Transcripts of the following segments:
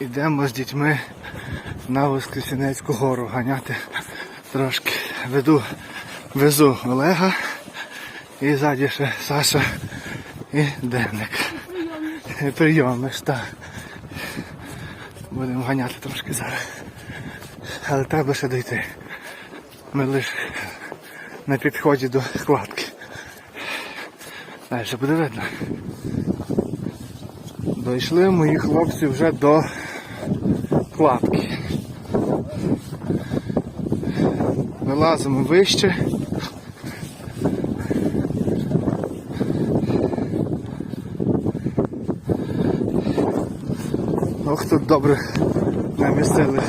Ідемо з дітьми на Воскресенецьку гору ганяти трошки. Веду, везу Олега і ззаді ще Саша і Денник. Прийомиш, так. Будемо ганяти трошки зараз. Але треба ще дійти. Ми лише на підході до кладки. Далі буде видно. Дійшли мої хлопці вже до кладки. Вилазимо вище. Ох, тут добре намістили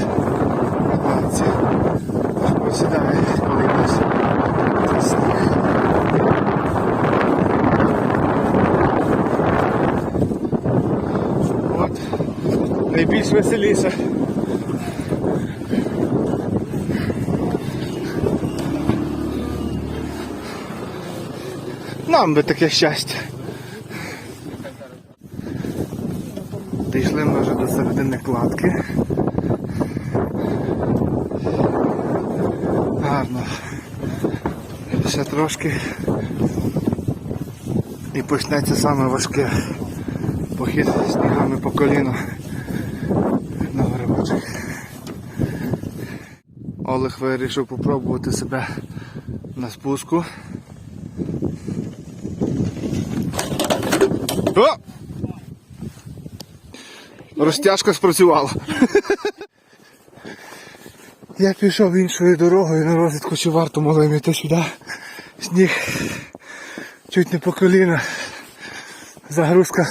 на кладці. Посідає, дивимося. Це сніг. От, найбільш веселіше. Нам би таке щастя. Дійшли ми вже до середини кладки. Гарно. Ще трошки. І почнеться саме важке похід снігами по коліно на грибочок. Олег вирішив попробувати себе на спуску. О! Розтяжка спрацювала. Я пішов іншою дорогою на розвідку, чи варто могло йти сюди. Сніг чуть не по коліна. Загрузка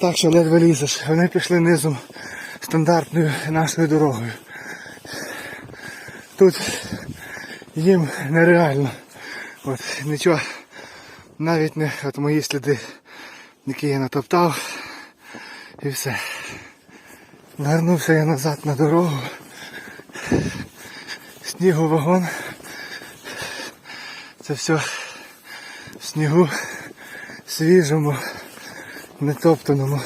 так, що ледве лізеш. Вони пішли низом стандартною нашою дорогою. Тут їм нереально. От, нічого, навіть не от мої сліди, які я натоптав. І все. Вернувся я назад на дорогу. Снігу вагон. Це все в снігу свіжому, нетоптаному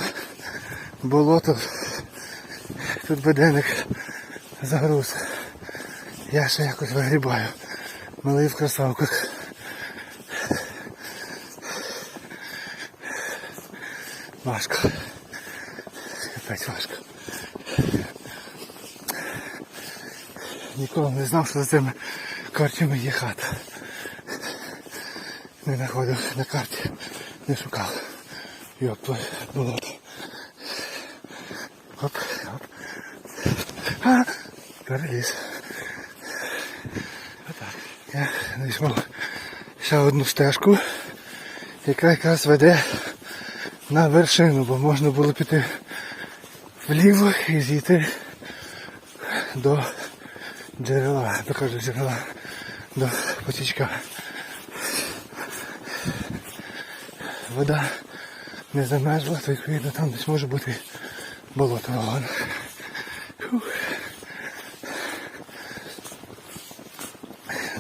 болото. Тут буденник загруз. Я ще якось вигрібаю. Малий в кросовках. Важко. Опять важко. Ніколи не знав, що за цими картами є хата. Не знаходив на карті, не шукав. Йоп, болото. Оп, оп. А, переліз. Я знайшов ще одну стежку, яка якраз веде на вершину, бо можна було піти вліво і зійти до джерела, до кажу джерела, до потічка. Вода не замерзла, то відповідно там десь може бути болото. Фух.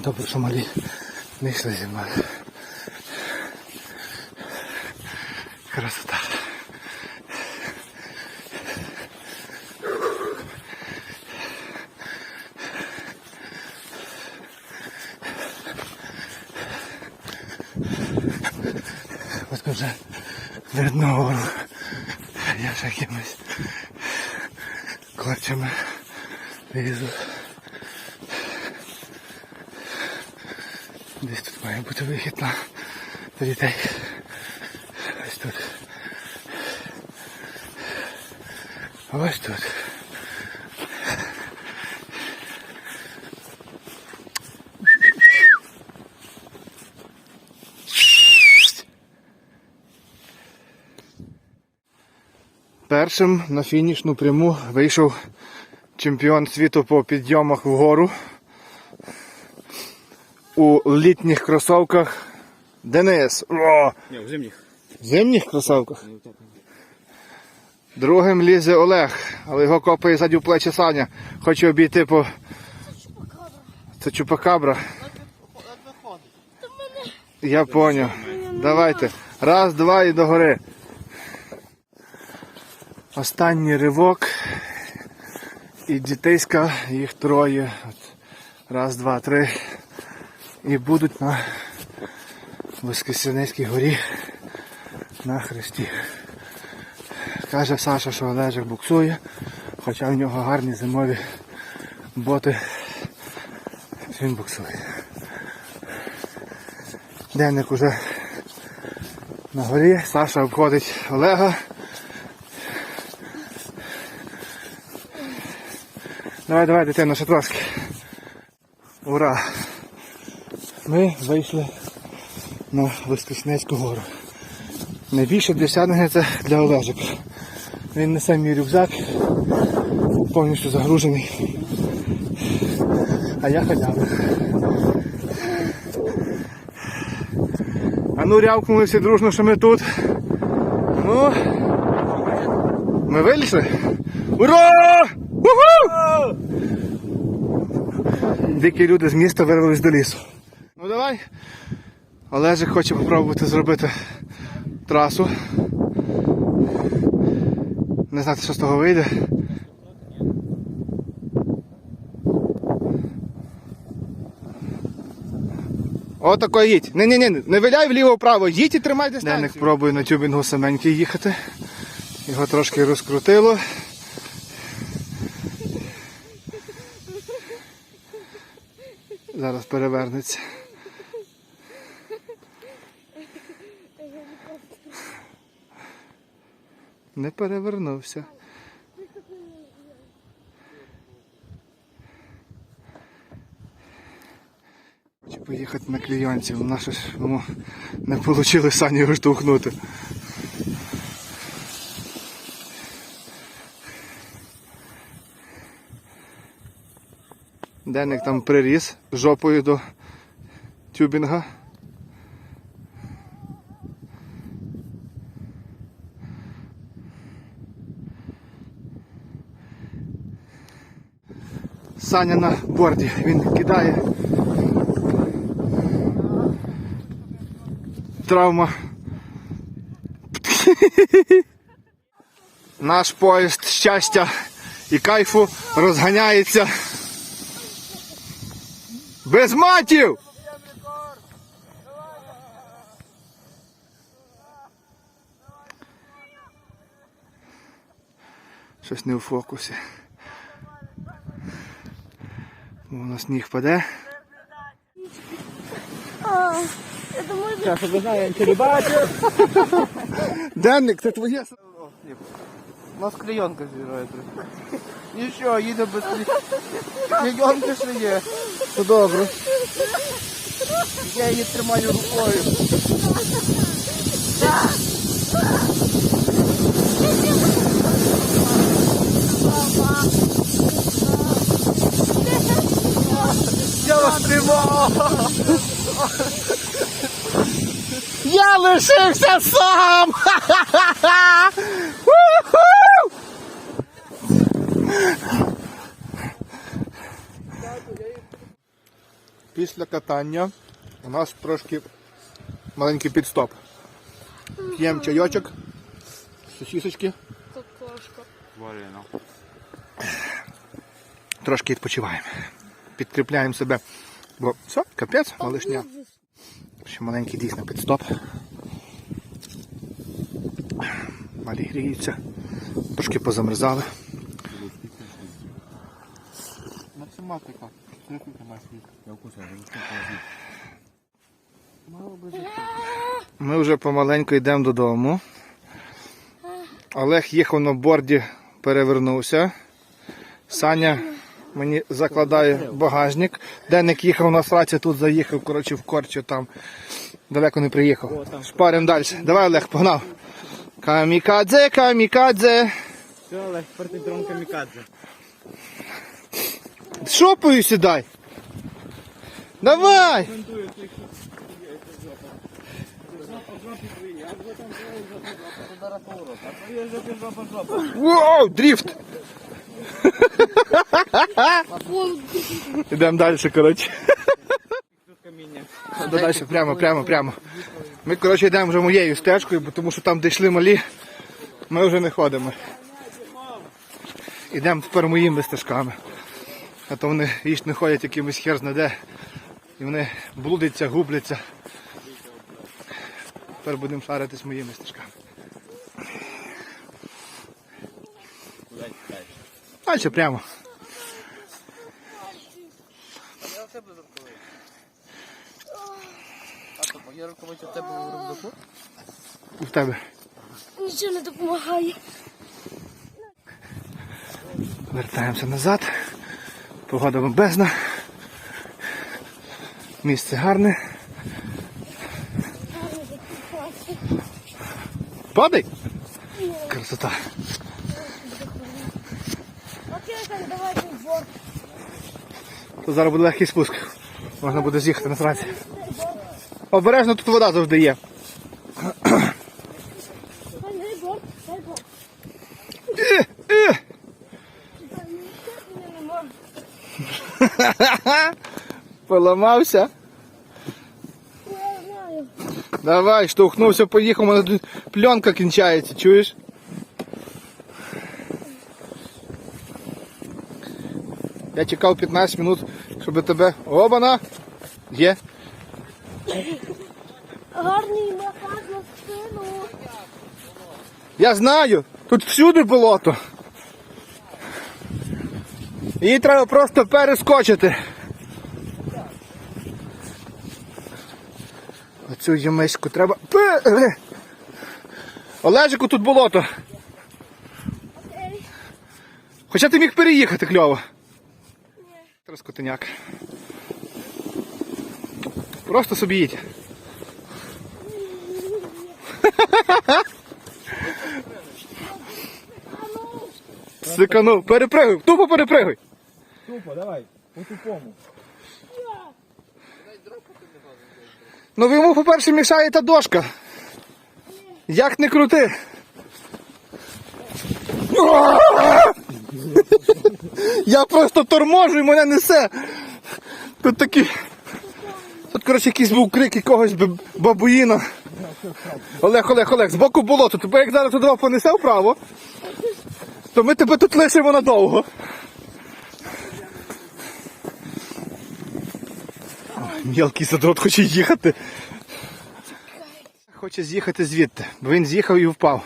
Добре, що малі не йшли. Красота. Ось вже видно гору. Я ще якимось клачами лізу. Десь тут має бути вихід на дітей. Ось тут. Ось тут. Першим на фінішну пряму вийшов чемпіон світу по підйомах вгору у літніх кросовках Денис. О! Ні, в зимніх. В зимніх кросовках. Другим лізе Олег, але його копає ззаді в плечі Саня. Хоче обійти по. Це чупакабра. Я поняв. Давайте. Раз, два і догори. Останній ривок. І дітейська, їх троє. Раз, два, три. І будуть на Воскресенецькій горі на хресті. Каже Саша, що Олежик буксує, хоча в нього гарні зимові боти. Він буксує. Денник уже на горі, Саша обходить Олега. Давай, давай, дитино, ще трошки. Ура! Ми вийшли на Воскреснецьку гору. Найбільше досягнення це для Олежика. Він несе мій рюкзак, повністю загружений. А я халява. А ну рявкнули всі дружно, що ми тут. Ну. Ми вийшли? Ура! Уху! Дикі люди з міста вирвались до лісу. Давай. Олежик хоче попробувати зробити трасу. Не знати, що з того вийде. О, тако їдь. Ні, ні, ні, не виляй вліво-вправо, їдь і тримай дистанцію. Денник пробує на тюбінгу саменький їхати. Його трошки розкрутило. Зараз перевернеться. Не перевернувся. Хочу поїхати на клійонці, у нас ж йому не вийшло сані його штовхнути. Денник там приріс жопою до тюбінга. Саня на борді, він кидає. Травма. Наш поїзд щастя і кайфу розганяється. Без матів! Щось не у фокусі. У нас сніг паде. Я нічого не бачу. Денник, це твоє. У нас клейонка зіграє трохи. Нічого, їде без клейонки ще є. Все добре. Я її тримаю рукою. Тримав! Я лишився сам! Після катання у нас трошки маленький підстоп. П'ємо чайочок, сосісочки, трошки відпочиваємо. Підкріпляємо себе. Бо все, капець, малишня. Ще маленький дійсно підстоп. Малі гріються. Трошки позамерзали. Математика. Ми вже помаленьку йдемо додому. Олег їхав на борді, перевернувся. Саня мені закладає багажник. Денник їхав на сраці, тут заїхав, коротше, в корчі там. Далеко не приїхав. Шпаримо далі. Давай, Олег, погнав. Камікадзе, камікадзе. Все, Олег, ти дрон камікадзе. Шопою сідай. Давай! Воу, дріфт! Ідемо далі, коротше. Далі, прямо, прямо, прямо. Ми, коротше, йдемо вже моєю стежкою, тому що там, де йшли малі, ми вже не ходимо. Ідемо тепер моїми стежками. А то вони вічно ходять якимось хер знаде. І вони блудяться, губляться. Тепер будемо шаритись моїми стежками. Далі прямо. Я в тебе запалив. А то моє рукавиця в тебе в рюкзаку? У тебе. Нічого не допомагає. Вертаємося назад. Погода бомбезна. Місце гарне. Падай! Красота. Окей, так, давайте в борт. Тут зараз буде легкий спуск. Можна буде з'їхати на сраці. Обережно тут вода завжди є. Поламався. Давай, штовхнувся, поїхав, у мене тут пленка кінчається, чуєш? Я чекав 15 минут, щоб тебе. Обана! Є. Гарний напад на спину. Я знаю, тут всюди болото. Її треба просто перескочити. Оцю ямиську треба. Олежику тут болото. Хоча ти міг переїхати кльово. Скотиняк. Просто собі їдь. Сиканув, перепригуй, тупо перепригуй. Тупо, давай, по-тупому. Ну ви йому, по-перше, мішає та дошка. Як не крути. Я просто торможу і мене несе. Тут такі. Тут, коротше, якийсь був крик якогось баб- бабуїна. Олег, Олег, Олег, з боку болото. Тебе як зараз туди понесе вправо, то ми тебе тут лишимо надовго. Мілкий задрот хоче їхати. Хоче з'їхати звідти, бо він з'їхав і впав.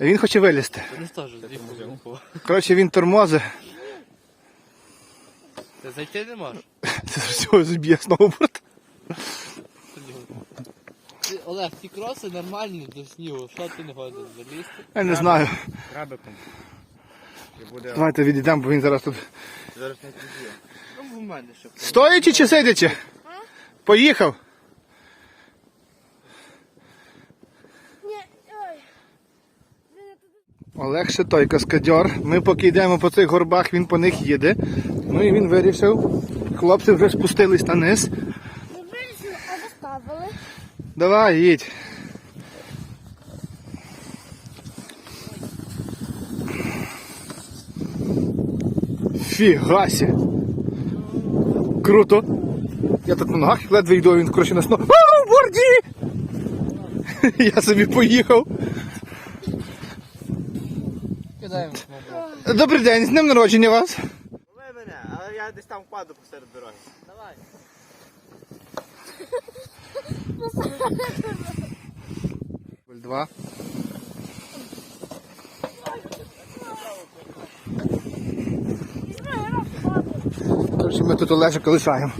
Він хоче вилізти. Коротше, він тормози. Ти зайти не можеш? Це з всього зіб'є сноуборд. Ти, Олег, ті кроси нормальні до снігу. Що ти не хочеш залізти? Я не знаю. Крабиком. Буде Давайте відійдемо, бо він зараз тут. зараз не. Ну, в мене ще. Стоячи чи сидячи? Поїхав. Ні, ой. Блін, я тут- Олег ще той каскадьор. Ми поки йдемо по цих горбах, він по них їде. Ну і він вирішив. Хлопці вже спустились на низ. Вирішили, а доставили. Давай, їдь. Фігасі. Круто. Я так на ногах ледве йду, він коротше на сно. А, борді! Я собі поїхав. Добрий день, з днем народження вас. Лови мене, але я десь там впаду посеред дороги. Давай. Два. Коротше, ми тут Олежика лишаємо.